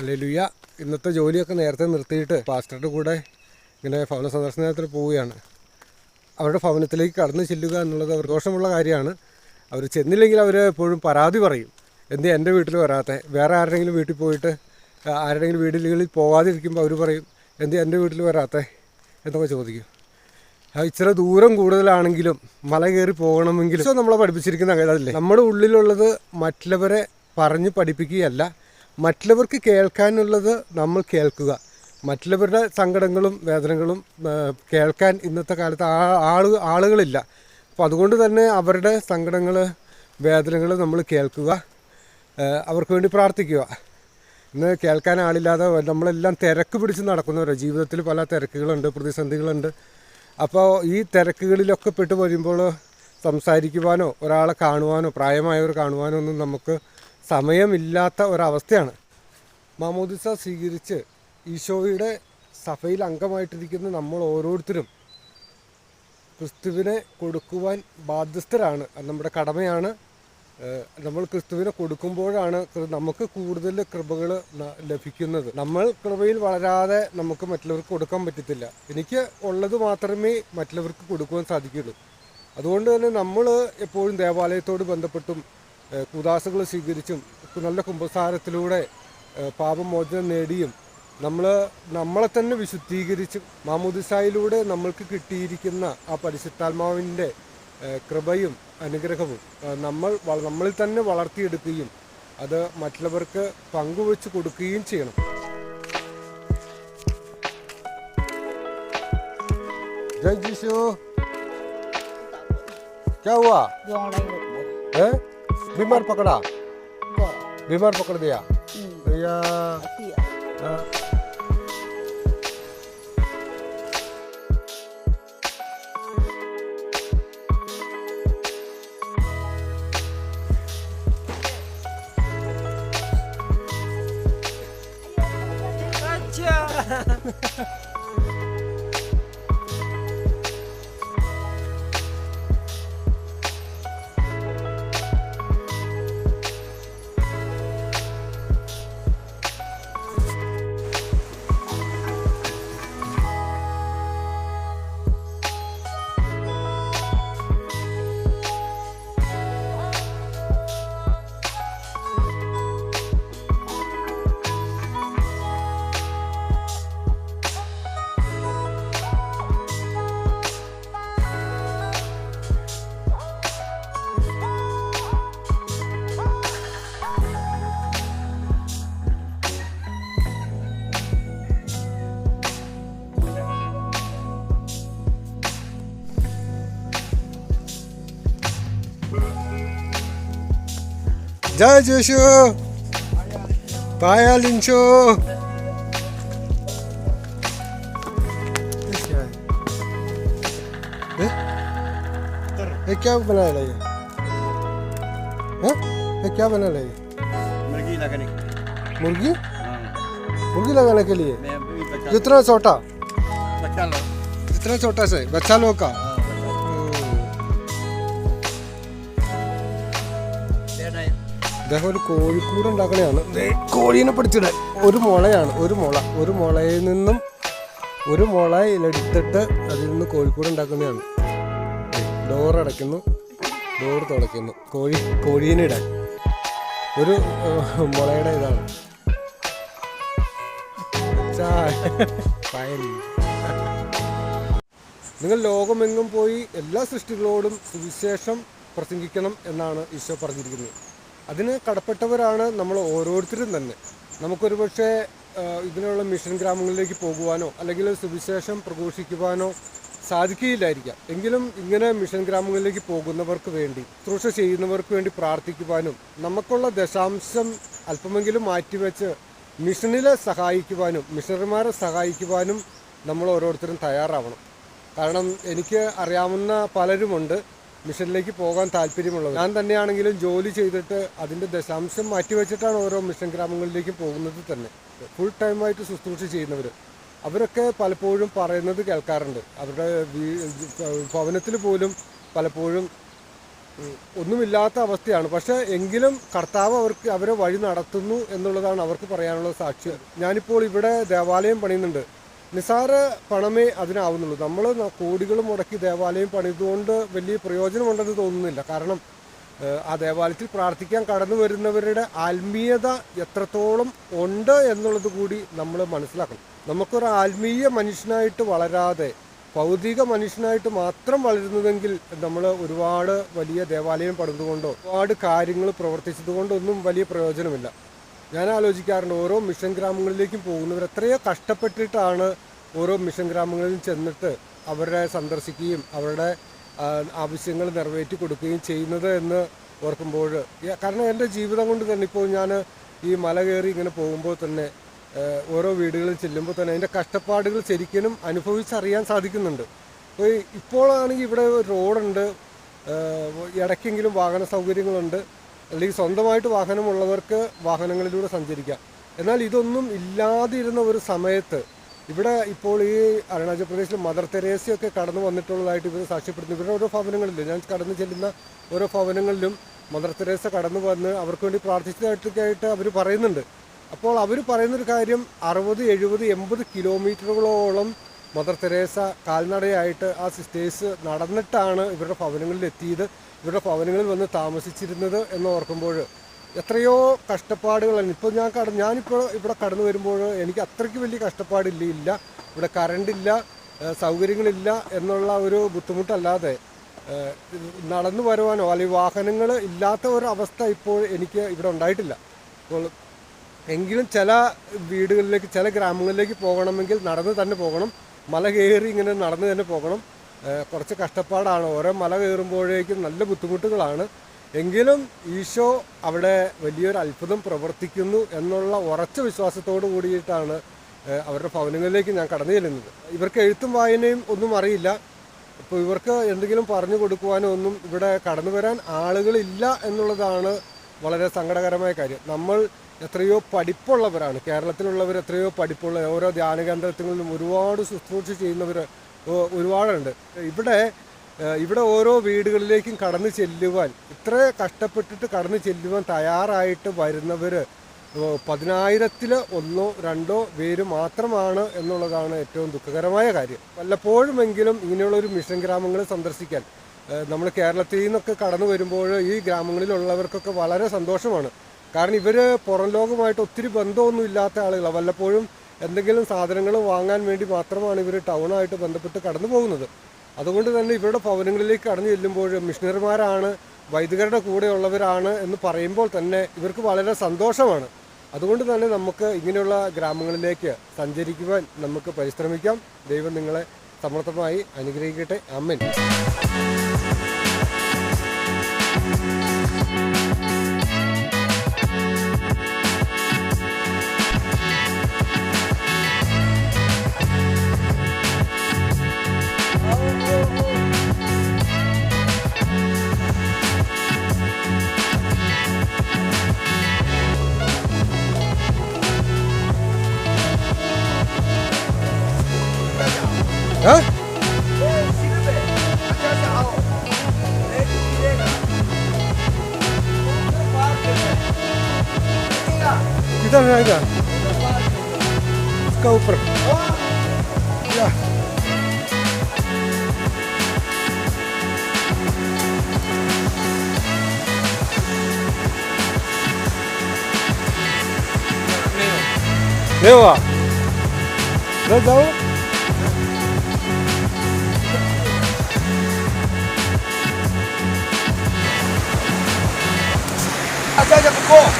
Alleluia ഇന്നത്തെ ജോലിയൊക്കെ നേരത്തെ നിർത്തിയിട്ട് പാസ്റ്ററുടെ കൂടെ ഇങ്ങനെ ഭവന സന്ദർശനത്തിന് പോവുകയാണ്. അവരുടെ ഭവനത്തിലേക്ക് കടന്നു ചെല്ലുക എന്നുള്ളത് അവർ ദോഷമുള്ള കാര്യമാണ്. അവർ ചെന്നില്ലെങ്കിൽ അവർ എപ്പോഴും പരാതി പറയും. എന്ത് എന്റെ വീട്ടിൽ വരാത്തെ? വേറെ ആരുടെങ്കിലും വീട്ടിൽ പോയിട്ട് ആരുടെങ്കിലും വീടുകളിൽ പോകാതിരിക്കുമ്പോൾ അവർ പറയും എന്ത് എന്റെ വീട്ടിൽ വരാത്തെ? എന്നൊക്കെ ചോദിക്കും. ഇച്ചിരി ദൂരം കൂടുതലാണെങ്കിലും മല കയറി പോകണമെങ്കിലും നമ്മളെ പഠിപ്പിച്ചിരിക്കുന്ന അതല്ലേ നമ്മുടെ ഉള്ളിലുള്ളത് മറ്റുള്ളവരെ പറഞ്ഞ് പഠിപ്പിക്കുകയല്ല. മറ്റുള്ളവർക്ക് കേൾക്കാനുള്ളത് നമ്മൾ കേൾക്കുക. മറ്റുള്ളവരുടെ സങ്കടങ്ങളും വേദനകളും കേൾക്കാൻ ഇന്നത്തെ കാലത്ത് ആ ആൾ ആളുകളില്ല. അപ്പോൾ അതുകൊണ്ട് തന്നെ അവരുടെ സങ്കടങ്ങൾ വേദനകൾ നമ്മൾ കേൾക്കുക. അവർക്ക് വേണ്ടി പ്രാർത്ഥിക്കുക. ഇന്ന് കേൾക്കാൻ ആളില്ലാതെ നമ്മളെല്ലാം തിരക്ക് പിടിച്ച് നടക്കുന്നവരാണ് ജീവിതത്തിൽ പല തിരക്കുകളുണ്ട് പ്രതിസന്ധികളുണ്ട്. അപ്പോൾ ഈ തിരക്കുകളിലൊക്കെ പെട്ട് വരുമ്പോൾ സംസാരിക്കുവാനോ ഒരാളെ കാണുവാനോ പ്രായമായവർ കാണുവാനോ ഒന്നും നമുക്ക് സമയമില്ലാത്ത ഒരവസ്ഥയാണ്. മാമോദിസ സ്വീകരിച്ച് ഈശോയുടെ സഭയിൽ അംഗമായിട്ടിരിക്കുന്ന നമ്മൾ ഓരോരുത്തരും ക്രിസ്തുവിനെ കൊടുക്കുവാൻ ബാധ്യസ്ഥരാണ്. നമ്മുടെ കടമയാണ് നമ്മൾ ക്രിസ്തുവിനെ കൊടുക്കുമ്പോഴാണ് നമുക്ക് കൂടുതൽ കൃപകൾ ലഭിക്കുന്നത്. നമ്മൾ കൃപയിൽ വളരാതെ നമുക്ക് മറ്റുള്ളവർക്ക് കൊടുക്കാൻ പറ്റത്തില്ല. എനിക്ക് ഉള്ളത് മാത്രമേ മറ്റുള്ളവർക്ക് കൊടുക്കുവാൻ സാധിക്കുള്ളൂ അതുകൊണ്ട് തന്നെ നമ്മൾ എപ്പോഴും ദേവാലയത്തോട് ബന്ധപ്പെട്ടും ഏഹ് കൂദാശകൾ സ്വീകരിച്ചും നല്ല കുംഭസാരത്തിലൂടെ ഏഹ് പാപമോചനം നേടിയും നമ്മൾ നമ്മളെ തന്നെ വിശുദ്ധീകരിച്ചും മാമുദിസായിലൂടെ നമ്മൾക്ക് കിട്ടിയിരിക്കുന്ന ആ പരിശുദ്ധാത്മാവിൻ്റെ ഏഹ് കൃപയും അനുഗ്രഹവും ഏഹ് നമ്മൾ വ- നമ്മളിൽ തന്നെ വളർത്തിയെടുക്കുകയും അത് മറ്റുള്ളവർക്ക് പങ്കുവെച്ച് കൊടുക്കുകയും ചെയ്യണം जय जीशु क्या हुआ है बीमार पकड़ा बीमार पकड़ दिया भैया हाँ। जय जोशु पाया लिंचो। ये क्या बनाया है? ये हाँ? ये क्या बनाया है? मुर्गी लगाने मुर्गी? हाँ। मुर्गी लगाने के लिए? जितना छोटा? बच्चा लो। जितना छोटा से? बच्चा लोग का। അദ്ദേഹം ഒരു കോഴിക്കൂട് ഉണ്ടാക്കണയാണ്. കോഴീനെ പിടിച്ചിടാൻ ഒരു മുളയാണ് ഒരു മുള. ഒരു മുളയിൽ നിന്നും ഒരു മുള എടുത്തിട്ട് അതിൽ നിന്ന് കോഴിക്കൂട് ഉണ്ടാക്കുന്നതാണ്. ഡോർ അടയ്ക്കുന്നു. ഡോർ തുടയ്ക്കുന്നു. കോഴി കോഴീനെ ഇടാൻ. ഒരു മുളയുടെ ഇതാണ്. നിങ്ങൾ ലോകമെങ്ങും പോയി എല്ലാ സൃഷ്ടികളോടും സുവിശേഷം പ്രസംഗിക്കണം എന്നാണ് ഈശോ പറഞ്ഞിരിക്കുന്നത്. അതിന് കടപ്പെട്ടവരാണ് നമ്മൾ ഓരോരുത്തരും തന്നെ. നമുക്കൊരു പക്ഷേ ഇതിനുള്ള മിഷൻ ഗ്രാമങ്ങളിലേക്ക് പോകുവാനോ അല്ലെങ്കിൽ സുവിശേഷം പ്രഘോഷിക്കുവാനോ സാധിക്കുകയില്ലായിരിക്കാം. എങ്കിലും ഇങ്ങനെ മിഷൻ ഗ്രാമങ്ങളിലേക്ക് പോകുന്നവർക്ക് വേണ്ടി ശുശ്രൂഷ ചെയ്യുന്നവർക്ക് വേണ്ടി പ്രാർത്ഥിക്കുവാനും നമുക്കുള്ള ദശാംശം അല്പമെങ്കിലും മാറ്റിവെച്ച് മിഷനിലെ സഹായിക്കുവാനും മിഷണറിമാരെ സഹായിക്കുവാനും നമ്മൾ ഓരോരുത്തരും തയ്യാറാവണം. കാരണം എനിക്ക് അറിയാവുന്ന പലരുമുണ്ട്. മിഷനിലേക്ക് പോകാൻ താല്പര്യമുള്ളത്. ഞാൻ തന്നെയാണെങ്കിലും ജോലി ചെയ്തിട്ട് അതിന്റെ ദശാംശം മാറ്റിവെച്ചിട്ടാണ് ഓരോ മിഷൻ ഗ്രാമങ്ങളിലേക്ക് പോകുന്നത് തന്നെ. ഫുൾ ടൈമായിട്ട് ശുശ്രൂഷ ചെയ്യുന്നവർ അവരൊക്കെ പലപ്പോഴും പറയുന്നത് കേൾക്കാറുണ്ട്. അവരുടെ ഭവനത്തിൽ പോലും പലപ്പോഴും ഒന്നുമില്ലാത്ത അവസ്ഥയാണ്. പക്ഷേ എങ്കിലും കർത്താവ് അവർക്ക് അവരെ വഴി നടത്തുന്നു എന്നുള്ളതാണ് അവർക്ക് പറയാനുള്ള സാക്ഷ്യം. ഞാനിപ്പോൾ ഇവിടെ ദേവാലയം പണിയുന്നുണ്ട്. നിസാര പണമേ അതിനാവുന്നുള്ളൂ. നമ്മൾ കോടികൾ മുടക്കി ദേവാലയം പണിതുകൊണ്ട് വലിയ പ്രയോജനമുണ്ടെന്ന് തോന്നുന്നില്ല. കാരണം ആ ദേവാലയത്തിൽ പ്രാർത്ഥിക്കാൻ കടന്നു വരുന്നവരുടെ ആത്മീയത എത്രത്തോളം ഉണ്ട് എന്നുള്ളത് കൂടി നമ്മൾ മനസ്സിലാക്കണം. നമുക്കൊരു ആത്മീയ മനുഷ്യനായിട്ട് വളരാതെ ഭൗതിക മനുഷ്യനായിട്ട് മാത്രം വളരുന്നതെങ്കിൽ നമ്മൾ ഒരുപാട് വലിയ ദേവാലയം പണിതുകൊണ്ടോ ഒരുപാട് കാര്യങ്ങൾ പ്രവർത്തിച്ചതുകൊണ്ടൊന്നും വലിയ പ്രയോജനമില്ല. ഞാൻ ആലോചിക്കാറുണ്ട് ഓരോ മിഷൻ ഗ്രാമങ്ങളിലേക്കും പോകുന്നവർ എത്രയോ കഷ്ടപ്പെട്ടിട്ടാണ് ഓരോ മിഷൻ ഗ്രാമങ്ങളിൽ ചെന്നിട്ട് അവരെ സന്ദർശിക്കുകയും അവരുടെ ആവശ്യങ്ങൾ നിറവേറ്റി കൊടുക്കുകയും ചെയ്യുന്നത് എന്ന് ഓർക്കുമ്പോൾ കാരണം എന്റെ ജീവിതം കൊണ്ട് തന്നെ ഇപ്പോൾ ഞാൻ ഈ മല കയറി ഇങ്ങനെ പോകുമ്പോൾ തന്നെ ഓരോ വീടുകളിൽ ചെല്ലുമ്പോൾ തന്നെ അതിന്റെ കഷ്ടപ്പാടുകൾ ശരിക്കും അനുഭവിച്ചറിയാൻ സാധിക്കുന്നുണ്ട്. ഇപ്പോഴാണെങ്കിൽ ഇവിടെ റോഡുണ്ട് ഇടയ്ക്കെങ്കിലും വാഹന സൗകര്യങ്ങളുണ്ട്. അല്ലെങ്കിൽ സ്വന്തമായിട്ട് വാഹനമുള്ളവർക്ക് വാഹനങ്ങളിലൂടെ സഞ്ചരിക്കാം. എന്നാൽ ഇതൊന്നും ഇല്ലാതിരുന്ന ഒരു സമയത്ത് ഇവിടെ ഇപ്പോൾ ഈ അരുണാചൽ പ്രദേശിൽ മദർ തെരേസയൊക്കെ കടന്നു വന്നിട്ടുള്ളതായിട്ട് ഇവർ സാക്ഷ്യപ്പെടുന്നു ഇവരുടെ ഓരോ ഭവനങ്ങളിലും ഞാൻ കടന്നു ചെല്ലുന്ന ഓരോ ഭവനങ്ങളിലും മദർ തെരേസ കടന്നു വന്ന് അവർക്ക് വേണ്ടി പ്രാർത്ഥിച്ചതായിട്ടൊക്കെയായിട്ട് അവർ പറയുന്നുണ്ട്. അപ്പോൾ അവർ പറയുന്നൊരു കാര്യം അറുപത് എഴുപത് എൺപത് കിലോമീറ്ററുകളോളം മദർ തെരേസ കാൽനടയായിട്ട് ആ സിസ്റ്റേഴ്സ് നടന്നിട്ടാണ് ഇവരുടെ ഭവനങ്ങളിൽ എത്തിയത് ഇവരുടെ ഭവനങ്ങളിൽ വന്ന് താമസിച്ചിരുന്നത് എന്ന് ഓർക്കുമ്പോൾ എത്രയോ കഷ്ടപ്പാടുകളാണ്. ഇപ്പോൾ ഞാൻ കട ഞാനിപ്പോൾ ഇവിടെ കടന്നു വരുമ്പോൾ എനിക്ക് അത്രയ്ക്ക് വലിയ കഷ്ടപ്പാടില്ല ഇല്ല. ഇവിടെ കറണ്ടില്ല സൗകര്യങ്ങളില്ല എന്നുള്ള ഒരു ബുദ്ധിമുട്ടല്ലാതെ നടന്നു വരുവാനോ അല്ലെങ്കിൽ വാഹനങ്ങൾ ഇല്ലാത്ത ഒരു അവസ്ഥ ഇപ്പോൾ എനിക്ക് ഇവിടെ ഉണ്ടായിട്ടില്ല. അപ്പോൾ എങ്കിലും ചില വീടുകളിലേക്ക് ചില ഗ്രാമങ്ങളിലേക്ക് പോകണമെങ്കിൽ നടന്ന് തന്നെ പോകണം. മല കയറി ഇങ്ങനെ നടന്ന് തന്നെ പോകണം. കുറച്ച് കഷ്ടപ്പാടാണ്. ഓരോ മല കയറുമ്പോഴേക്കും നല്ല ബുദ്ധിമുട്ടുകളാണ്. എങ്കിലും ഈശോ അവിടെ വലിയൊരു അത്ഭുതം പ്രവർത്തിക്കുന്നു എന്നുള്ള ഉറച്ച വിശ്വാസത്തോടു കൂടിയിട്ടാണ് അവരുടെ ഭവനങ്ങളിലേക്ക് ഞാൻ കടന്നു ചെല്ലുന്നത്. ഇവർക്ക് എഴുത്തും വായനയും ഒന്നും അറിയില്ല. അപ്പോൾ ഇവർക്ക് എന്തെങ്കിലും പറഞ്ഞു കൊടുക്കുവാനോ ഒന്നും ഇവിടെ കടന്നു വരാൻ ആളുകളില്ല എന്നുള്ളതാണ് വളരെ സങ്കടകരമായ കാര്യം. നമ്മൾ എത്രയോ പഠിപ്പുള്ളവരാണ്. കേരളത്തിലുള്ളവർ എത്രയോ പഠിപ്പുള്ള ഓരോ ധ്യാന കേന്ദ്രങ്ങളിലും ഒരുപാട് ശുശ്രൂഷ ചെയ്യുന്നവർ ഒരുപാടുണ്ട്. ഇവിടെ ഇവിടെ ഓരോ വീടുകളിലേക്കും കടന്നു ചെല്ലുവാൻ ഇത്ര കഷ്ടപ്പെട്ടിട്ട് കടന്നു ചെല്ലുവാൻ തയ്യാറായിട്ട് വരുന്നവർ പതിനായിരത്തിൽ ഒന്നോ രണ്ടോ പേര് മാത്രമാണ് എന്നുള്ളതാണ് ഏറ്റവും ദുഃഖകരമായ കാര്യം. വല്ലപ്പോഴുമെങ്കിലും ഇങ്ങനെയുള്ള ഒരു മിഷൻ ഗ്രാമങ്ങൾ സന്ദർശിക്കാൻ നമ്മൾ കേരളത്തിൽ നിന്നൊക്കെ കടന്നു വരുമ്പോൾ ഈ ഗ്രാമങ്ങളിലുള്ളവർക്കൊക്കെ വളരെ സന്തോഷമാണ്. കാരണം ഇവർ പുറം ലോകമായിട്ട് ഒത്തിരി ബന്ധമൊന്നും ഇല്ലാത്ത ആളുകളാണ് വല്ലപ്പോഴും എന്തെങ്കിലും സാധനങ്ങൾ വാങ്ങാൻ വേണ്ടി മാത്രമാണ് ഇവർ ടൗണായിട്ട് ബന്ധപ്പെട്ട് കടന്നു പോകുന്നത്. അതുകൊണ്ട് തന്നെ ഇവരുടെ ഭവനങ്ങളിലേക്ക് കടന്നു ചെല്ലുമ്പോൾ മിഷണറിമാരാണ് വൈദികരുടെ കൂടെയുള്ളവരാണ് എന്ന് പറയുമ്പോൾ തന്നെ ഇവർക്ക് വളരെ സന്തോഷമാണ്. അതുകൊണ്ട് തന്നെ നമുക്ക് ഇങ്ങനെയുള്ള ഗ്രാമങ്ങളിലേക്ക് സഞ്ചരിക്കുവാൻ നമുക്ക് പരിശ്രമിക്കാം. ദൈവം നിങ്ങളെ സമർത്ഥമായി അനുഗ്രഹിക്കട്ടെ. അമ്മൻ एकदम है क्या इसका ऊपर क्या नहीं हुआ इधर जाओ अच्छा अच्छा